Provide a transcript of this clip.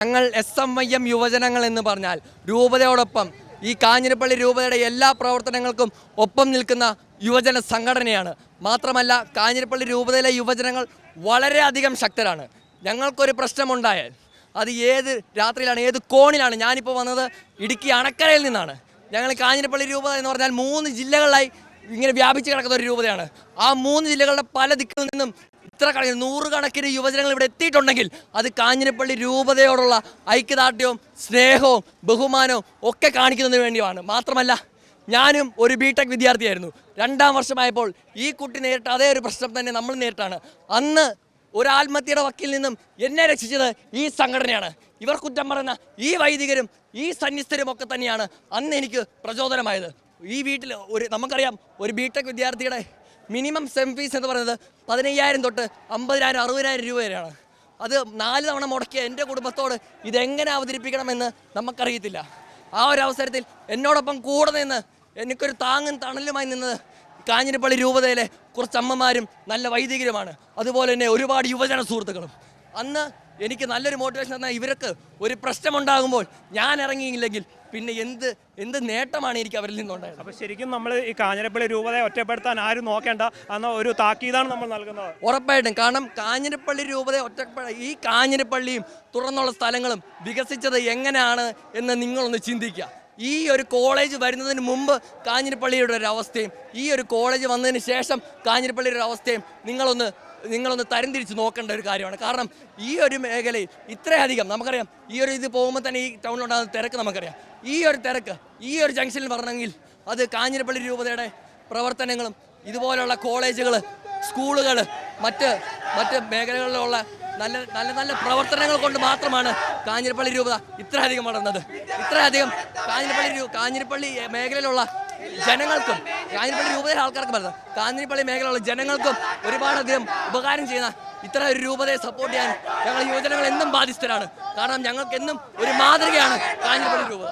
ഞങ്ങൾ S M I M യുവജനങ്ങൾ എന്ന് പറഞ്ഞാൽ രൂപതയോടൊപ്പം ഈ കാഞ്ഞിരപ്പള്ളി രൂപതയുടെ എല്ലാ പ്രവർത്തനങ്ങൾക്കും ഒപ്പം നിൽക്കുന്ന യുവജന സംഘടനയാണ്. മാത്രമല്ല കാഞ്ഞിരപ്പള്ളി രൂപതയിലെ യുവജനങ്ങൾ വളരെയധികം ശക്തരാണ്. ഞങ്ങൾക്കൊരു പ്രശ്നമുണ്ടായാൽ അത് ഏത് രാത്രിയിലാണ് ഏത് കോണിലാണ് ഞാനിപ്പോൾ വന്നത്? ഇടുക്കി അണക്കരയിൽ നിന്നാണ്. ഞങ്ങൾ കാഞ്ഞിരപ്പള്ളി രൂപത എന്ന് പറഞ്ഞാൽ മൂന്ന് ജില്ലകളിലായി ഇങ്ങനെ വ്യാപിച്ച് കിടക്കുന്ന ഒരു രൂപതയാണ്. ആ മൂന്ന് ജില്ലകളുടെ പല ദിക്കിൽ നിന്നും ഇത്ര കണക്കിന് നൂറുകണക്കിന് യുവജനങ്ങൾ ഇവിടെ എത്തിയിട്ടുണ്ടെങ്കിൽ അത് കാഞ്ഞിരപ്പള്ളി രൂപതയോടുള്ള ഐക്യദാർഢ്യവും സ്നേഹവും ബഹുമാനവും ഒക്കെ കാണിക്കുന്നതിന് വേണ്ടിയാണ് മാത്രമല്ല ഞാനും ഒരു ബി ടെക് വിദ്യാർത്ഥിയായിരുന്നു. രണ്ടാം വർഷമായപ്പോൾ ഈ കുട്ടി നേരിട്ട അതേ ഒരു പ്രശ്നം തന്നെ നമ്മൾ നേരിട്ടാണ്. അന്ന് ഒരു ആത്മഹത്യയുടെ വക്കിൽ നിന്നും എന്നെ രക്ഷിച്ചത് ഈ സംഘടനയാണ്. ഇവർ കുറ്റം പറഞ്ഞ ഈ വൈദികരും ഈ സന്നിസ്ഥരും ഒക്കെ തന്നെയാണ് അന്ന് എനിക്ക് പ്രചോദനമായത്. ഈ വീട്ടിൽ ഒരു നമുക്കറിയാം ഒരു ബി ടെക് വിദ്യാർത്ഥിയുടെ മിനിമം സെം ഫീസ് എന്ന് പറയുന്നത് പതിനയ്യായിരം തൊട്ട് അമ്പതിനായിരം അറുപതിനായിരം രൂപ വരെയാണ്. അത് നാല് തവണ മുടക്കിയ എന്റെ കുടുംബത്തോട് ഇതെങ്ങനെ അവതരിപ്പിക്കണമെന്ന് നമുക്കറിയത്തില്ല. ആ ഒരു അവസരത്തിൽ എന്നോടൊപ്പം കൂടെ നിന്ന് എനിക്കൊരു താങ്ങും തണലുമായി നിന്നത് കാഞ്ഞിരപ്പള്ളി രൂപതയിലെ കുറച്ച് അമ്മമാരും നല്ല വൈദികരുമാണ്. അതുപോലെ തന്നെ ഒരുപാട് യുവജന സുഹൃത്തുക്കളും. അന്ന് എനിക്ക് നല്ലൊരു മോട്ടിവേഷൻ തന്നാൽ ഇവർക്ക് ഒരു പ്രശ്നമുണ്ടാകുമ്പോൾ ഞാൻ ഇറങ്ങിയില്ലെങ്കിൽ പിന്നെ എന്ത് എന്ത് നേട്ടമാണ് എനിക്ക് അവരിൽ നിന്നുണ്ടായത്? അപ്പൊ ശരിക്കും നമ്മൾ ഈ കാഞ്ഞിരപ്പള്ളി രൂപതയെ ഒറ്റപ്പെടുത്താൻ ആരും നോക്കേണ്ട എന്ന ഒരു താക്കീതാണ് നമ്മൾ നൽകുന്നത്. ഉറപ്പായിട്ടും. കാരണം കാഞ്ഞിരപ്പള്ളി രൂപതയെ ഒറ്റപ്പെട ഈ കാഞ്ഞിരപ്പള്ളിയും തുറന്നുള്ള സ്ഥലങ്ങളും വികസിച്ചത് എങ്ങനെയാണ് എന്ന് നിങ്ങളൊന്ന് ചിന്തിക്കുക. ഈ ഒരു കോളേജ് വരുന്നതിന് മുമ്പ് കാഞ്ഞിരപ്പള്ളിയുടെ ഒരു അവസ്ഥയും ഈ ഒരു കോളേജ് വന്നതിന് ശേഷം കാഞ്ഞിരപ്പള്ളിയുടെ ഒരു അവസ്ഥയും നിങ്ങളൊന്ന് നിങ്ങളൊന്ന് തരംതിരിച്ച് നോക്കേണ്ട ഒരു കാര്യമാണ്. കാരണം ഈ ഒരു മേഖലയിൽ ഇത്രയധികം നമുക്കറിയാം ഈ ഒരു ഇത് പോകുമ്പോൾ തന്നെ ഈ ടൗണിലുണ്ടാകുന്ന തിരക്ക് നമുക്കറിയാം. ഈ ഒരു തിരക്ക് ഈ ഒരു ജംഗ്ഷനിൽ പറഞ്ഞെങ്കിൽ അത് കാഞ്ഞിരപ്പള്ളി രൂപതയുടെ പ്രവർത്തനങ്ങളും ഇതുപോലെയുള്ള കോളേജുകൾ സ്കൂളുകൾ മറ്റ് മറ്റ് മേഖലകളിലുള്ള നല്ല നല്ല നല്ല പ്രവർത്തനങ്ങൾ കൊണ്ട് മാത്രമാണ് കാഞ്ഞിരപ്പള്ളി രൂപത ഇത്രയധികം വളർന്നത്. ഇത്രയധികം കാഞ്ഞിരപ്പള്ളി കാഞ്ഞിരപ്പള്ളി മേഖലയിലുള്ള ജനങ്ങൾക്കും കാഞ്ഞിരപ്പള്ളി രൂപതയിലെ ആൾക്കാർക്ക് പറഞ്ഞത് കാഞ്ഞിരപ്പള്ളി മേഖലയിലുള്ള ജനങ്ങൾക്കും ഒരുപാട് ഒരുപാടധികം ഉപകാരം ചെയ്യുന്ന ഇത്ര ഒരു രൂപതയെ സപ്പോർട്ട് ചെയ്യാൻ ഞങ്ങൾ യുവജനങ്ങൾ എന്നും ബാധ്യസ്ഥരാണ്. കാരണം ഞങ്ങൾക്ക് എന്നും ഒരു മാതൃകയാണ് കാഞ്ഞിരപ്പള്ളി രൂപത.